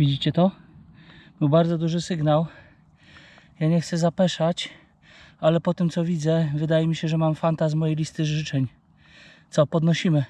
Widzicie to? Był bardzo duży sygnał. Ja nie chcę zapeszać, ale po tym co widzę, wydaje mi się, że mam fanta z mojej listy życzeń. Co, podnosimy?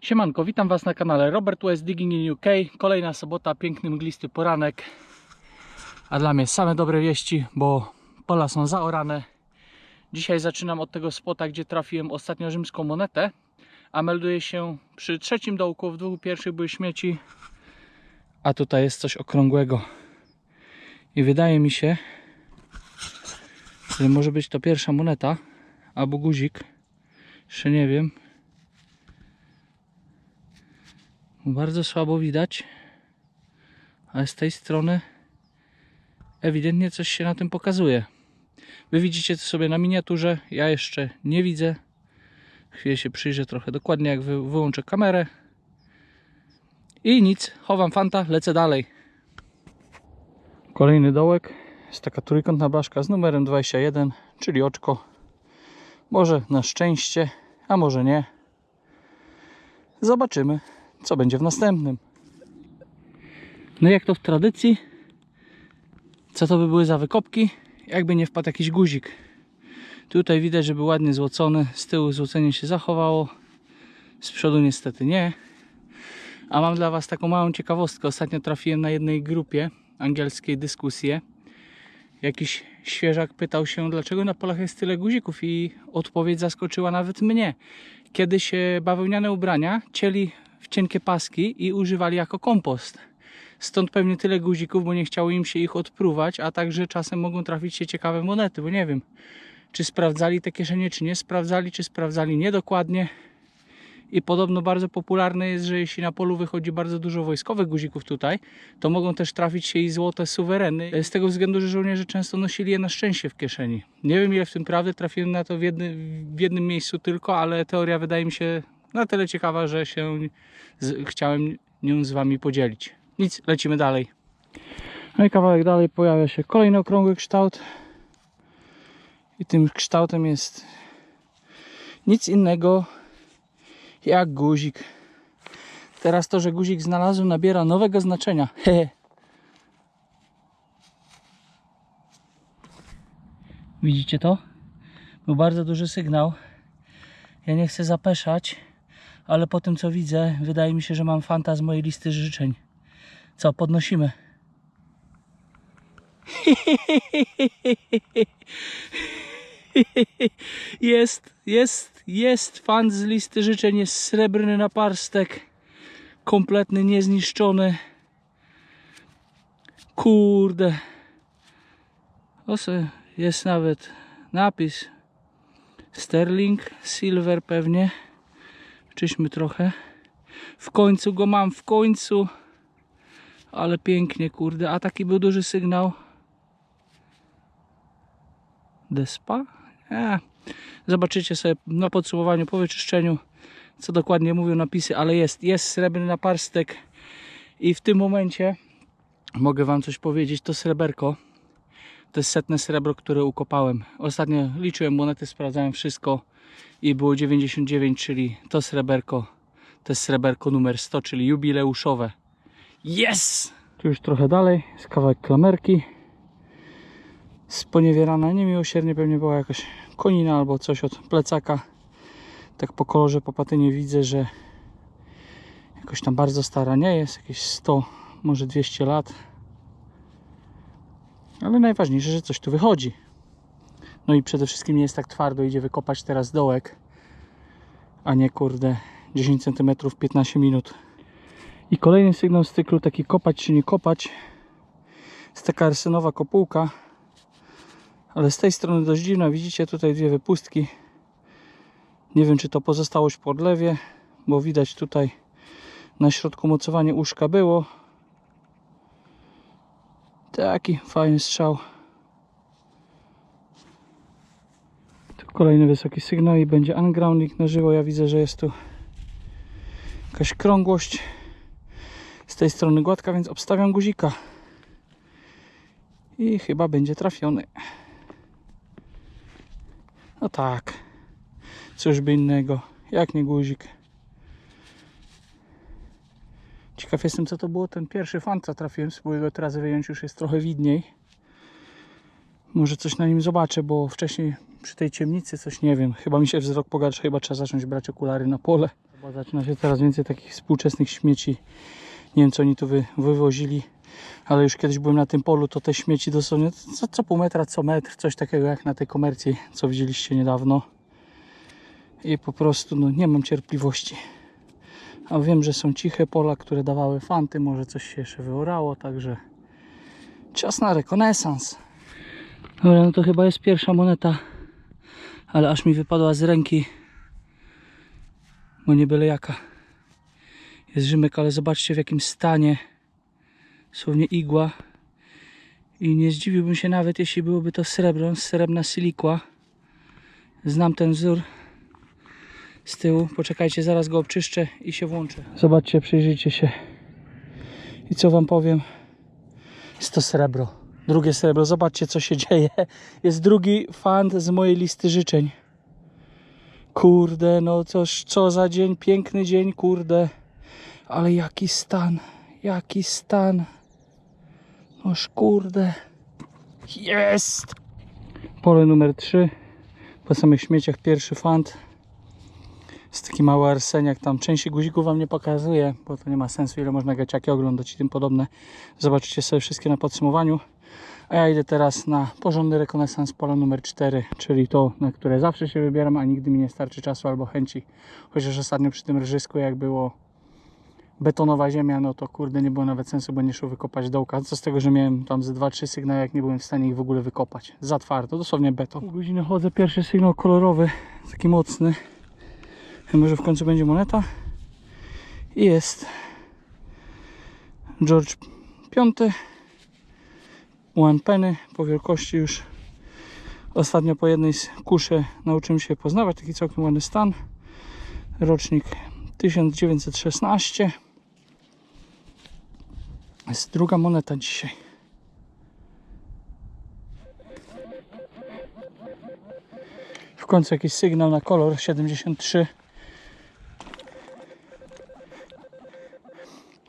Siemanko, witam Was na kanale Robert West Digging in UK. Kolejna sobota, piękny mglisty poranek. A dla mnie same dobre wieści, bo pola są zaorane. Dzisiaj zaczynam od tego spota, gdzie trafiłem ostatnio rzymską monetę. A melduję się przy trzecim dołku, w dwóch pierwszych były śmieci. A tutaj jest coś okrągłego. I wydaje mi się, że może być to pierwsza moneta albo guzik. Jeszcze nie wiem. Bardzo słabo widać, ale z tej strony ewidentnie coś się na tym pokazuje. Wy widzicie to sobie na miniaturze, ja jeszcze nie widzę. Chwilę się przyjrzę trochę dokładnie, jak wy, wyłączę kamerę. I nic, chowam fanta, lecę dalej. Kolejny dołek, jest taka trójkątna blaszka z numerem 21, czyli oczko. Może na szczęście, a może nie. Zobaczymy co będzie w następnym. No jak to w tradycji, co to by były za wykopki, jakby nie wpadł jakiś guzik. Tutaj widać, że był ładnie złocony, z tyłu złocenie się zachowało, z przodu niestety nie. A mam dla Was taką małą ciekawostkę. Ostatnio trafiłem na jednej grupie angielskiej dyskusję. Jakiś świeżak pytał się, dlaczego na polach jest tyle guzików i odpowiedź zaskoczyła nawet mnie. Kiedyś e, bawełniane ubrania cieli w cienkie paski i używali jako kompost. Stąd pewnie tyle guzików, bo nie chciało im się ich odpruwać, a także czasem mogą trafić się ciekawe monety, bo nie wiem, czy sprawdzali te kieszenie, czy nie sprawdzali, czy sprawdzali niedokładnie. I podobno bardzo popularne jest, że jeśli na polu wychodzi bardzo dużo wojskowych guzików tutaj, to mogą też trafić się i złote suwereny. Z tego względu, że żołnierze często nosili je na szczęście w kieszeni. Nie wiem ile w tym prawdy, trafiłem na to w, jedny, w jednym miejscu tylko, ale teoria wydaje mi się na tyle ciekawa, że się z, chciałem nią z Wami podzielić. Nic, lecimy dalej. No i kawałek dalej pojawia się kolejny okrągły kształt. I tym kształtem jest nic innego jak guzik. Teraz to, że guzik znalazłem nabiera nowego znaczenia. Hehe. Widzicie to? Był bardzo duży sygnał. Ja nie chcę zapeszać, ale po tym co widzę, wydaje mi się, że mam fanta z mojej listy życzeń. Co, podnosimy? Jest, jest, jest fan z listy życzeń, jest srebrny naparstek, kompletny, niezniszczony. Kurde. O, se- jest nawet napis Sterling, Silver pewnie. Czyśmy trochę. W końcu go mam, w końcu. Ale pięknie, kurde. A taki był duży sygnał. Despa? Zobaczycie sobie na podsumowaniu, po wyczyszczeniu, co dokładnie mówią napisy, ale jest, jest srebrny naparstek. I w tym momencie mogę Wam coś powiedzieć. To sreberko to jest setne srebro, które ukopałem. Ostatnio liczyłem monety, sprawdzałem wszystko i było 99, czyli to sreberko, to jest sreberko numer 100, czyli jubileuszowe. Yes! Tu już trochę dalej, jest kawałek klamerki. Sponiewierana niemiłosiernie, pewnie była jakaś konina albo coś od plecaka. Tak po kolorze, po patynie widzę, że jakoś tam bardzo stara nie jest, jakieś 100, może 200 lat. Ale najważniejsze, że coś tu wychodzi. No i przede wszystkim nie jest tak twardo, idzie wykopać teraz dołek, a nie kurde 10 cm 15 minut. I kolejny sygnał z cyklu taki kopać czy nie kopać. Jest taka arsenowa kopułka, ale z tej strony dość dziwna. Widzicie tutaj dwie wypustki. Nie wiem czy to pozostałość po odlewie, bo widać tutaj na środku mocowanie uszka było. Taki fajny strzał. Kolejny wysoki sygnał i będzie ungrounding na żywo. Ja widzę, że jest tu jakaś krągłość. Z tej strony gładka, więc obstawiam guzika. I chyba będzie trafiony. No tak. Cóż by innego. Jak nie guzik. Ciekaw jestem co to było ten pierwszy fan co trafiłem. Spróbuję go teraz wyjąć, już jest trochę widniej. Może coś na nim zobaczę, bo wcześniej przy tej ciemnicy coś nie wiem. Chyba mi się wzrok pogarsza, chyba trzeba zacząć brać okulary na pole. Bo zaczyna się coraz więcej takich współczesnych śmieci. Nie wiem co oni tu wy, wywozili. Ale już kiedyś byłem na tym polu, to te śmieci dosłownie co, co pół metra, co metr, coś takiego jak na tej komercji, co widzieliście niedawno. I po prostu no, nie mam cierpliwości. A wiem, że są ciche pola, które dawały fanty, może coś się jeszcze wyorało, także czas na rekonesans. Dobra, no to chyba jest pierwsza moneta, ale aż mi wypadła z ręki, bo nie byle jaka. Jest Rzymek, ale zobaczcie w jakim stanie. Słownie igła. I nie zdziwiłbym się nawet jeśli byłoby to srebro, srebrna silikła. Znam ten wzór. Z tyłu, poczekajcie zaraz go obczyszczę i się włączę. Zobaczcie, przyjrzyjcie się. I co wam powiem? Jest to srebro drugie srebro, zobaczcie co się dzieje jest drugi fan z mojej listy życzeń kurde, no cóż, co za dzień, piękny dzień, kurde ale jaki stan, jaki stan. Noż kurde. Jest! Pole numer 3. Po samych śmieciach pierwszy fant. Jest taki mały arseniak. Tam części guzików wam nie pokazuję, bo to nie ma sensu, ile można gaciaki oglądać i tym podobne. Zobaczycie sobie wszystkie na podsumowaniu. A ja idę teraz na porządny rekonesans pola numer 4, czyli to, na które zawsze się wybieram, a nigdy mi nie starczy czasu albo chęci. Chociaż ostatnio przy tym rżysku, jak było betonowa ziemia, no to kurde nie było nawet sensu, bo nie szło wykopać dołka. Co z tego, że miałem tam ze 2-3 sygnały, jak nie byłem w stanie ich w ogóle wykopać. Za twardo, dosłownie beton. Pół godziny chodzę, pierwszy sygnał kolorowy, taki mocny. Może w końcu będzie moneta. I jest George V. One penny po wielkości już ostatnio po jednej z kuszy nauczyłem się poznawać taki całkiem ładny stan. Rocznik 1916 jest druga moneta dzisiaj. W końcu jakiś sygnał na kolor 73.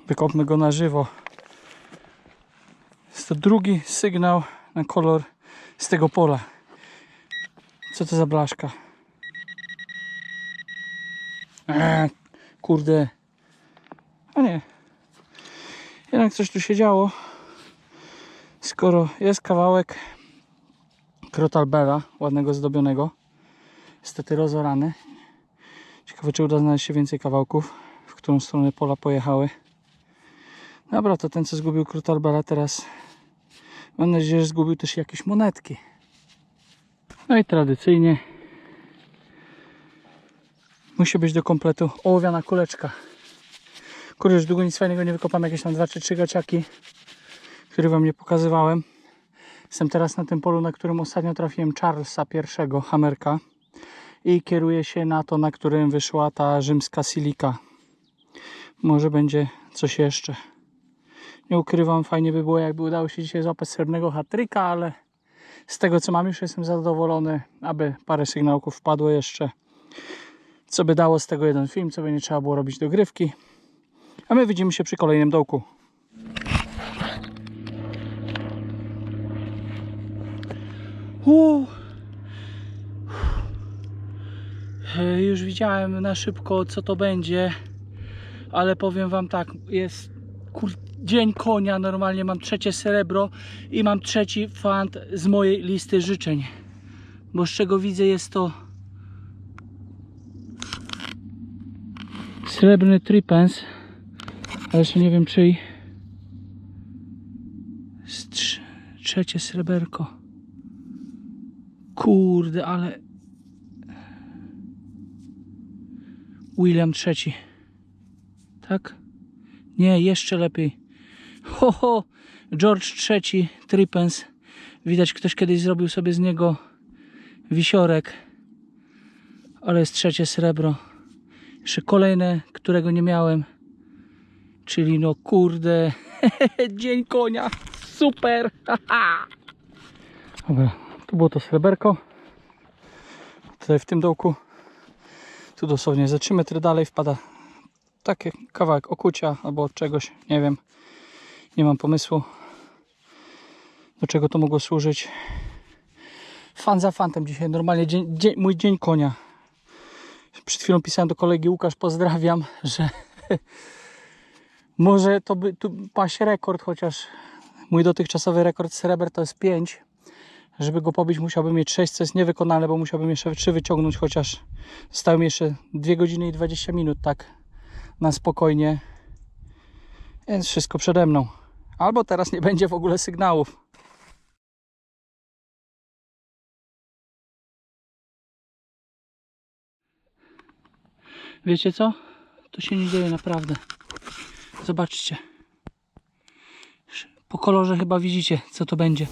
Wykopmy go na żywo. To drugi sygnał na kolor z tego pola. Co to za blaszka? Eee, kurde. A nie, jednak coś tu się działo. Skoro jest kawałek krotalbera, ładnego zdobionego, niestety rozorany. Ciekawe, czy uda znaleźć się więcej kawałków, w którą stronę pola pojechały. Dobra, to ten, co zgubił krotalbera, teraz mam nadzieję, że zgubił też jakieś monetki. No i tradycyjnie musi być do kompletu ołowiana kuleczka. Kurde, już długo nic fajnego nie wykopam, jakieś tam 2 czy 3 gaciaki, które wam nie pokazywałem. Jestem teraz na tym polu, na którym ostatnio trafiłem Charlesa pierwszego, Hamerka i kieruję się na to, na którym wyszła ta rzymska silika. Może będzie coś jeszcze. Nie ukrywam, fajnie by było, jakby udało się dzisiaj złapać srebrnego hatryka, ale z tego co mam już jestem zadowolony, aby parę sygnałków wpadło jeszcze. Co by dało z tego jeden film, co by nie trzeba było robić dogrywki. A my widzimy się przy kolejnym dołku. Uuu. Już widziałem na szybko co to będzie, ale powiem wam tak, jest kur... dzień konia, normalnie mam trzecie srebro i mam trzeci fant z mojej listy życzeń. Bo z czego widzę jest to srebrny tripens ale jeszcze nie wiem czyj. Z trz- trzecie sreberko. Kurde, ale. William trzeci. Tak? Nie, jeszcze lepiej. Ho, ho, George III, Tripens. Widać, ktoś kiedyś zrobił sobie z niego wisiorek. Ale jest trzecie srebro. Jeszcze kolejne, którego nie miałem. Czyli no kurde, dzień konia. Super. Dobra, tu było to sreberko. Tutaj w tym dołku. Tu dosłownie ze 3 metry dalej wpada taki kawałek okucia albo czegoś, nie wiem. Nie mam pomysłu, do czego to mogło służyć. Fan za fantem dzisiaj, normalnie dzień, dzień, mój dzień konia. Przed chwilą pisałem do kolegi Łukasz, pozdrawiam, że może to by tu paść rekord, chociaż mój dotychczasowy rekord sreber to jest 5. Żeby go pobić musiałbym mieć 6, co jest niewykonalne, bo musiałbym jeszcze 3 wyciągnąć, chociaż zostały mi jeszcze 2 godziny i 20 minut, tak na spokojnie. Więc wszystko przede mną. Albo teraz nie będzie w ogóle sygnałów. Wiecie co? To się nie dzieje naprawdę. Zobaczcie. Po kolorze chyba widzicie, co to będzie.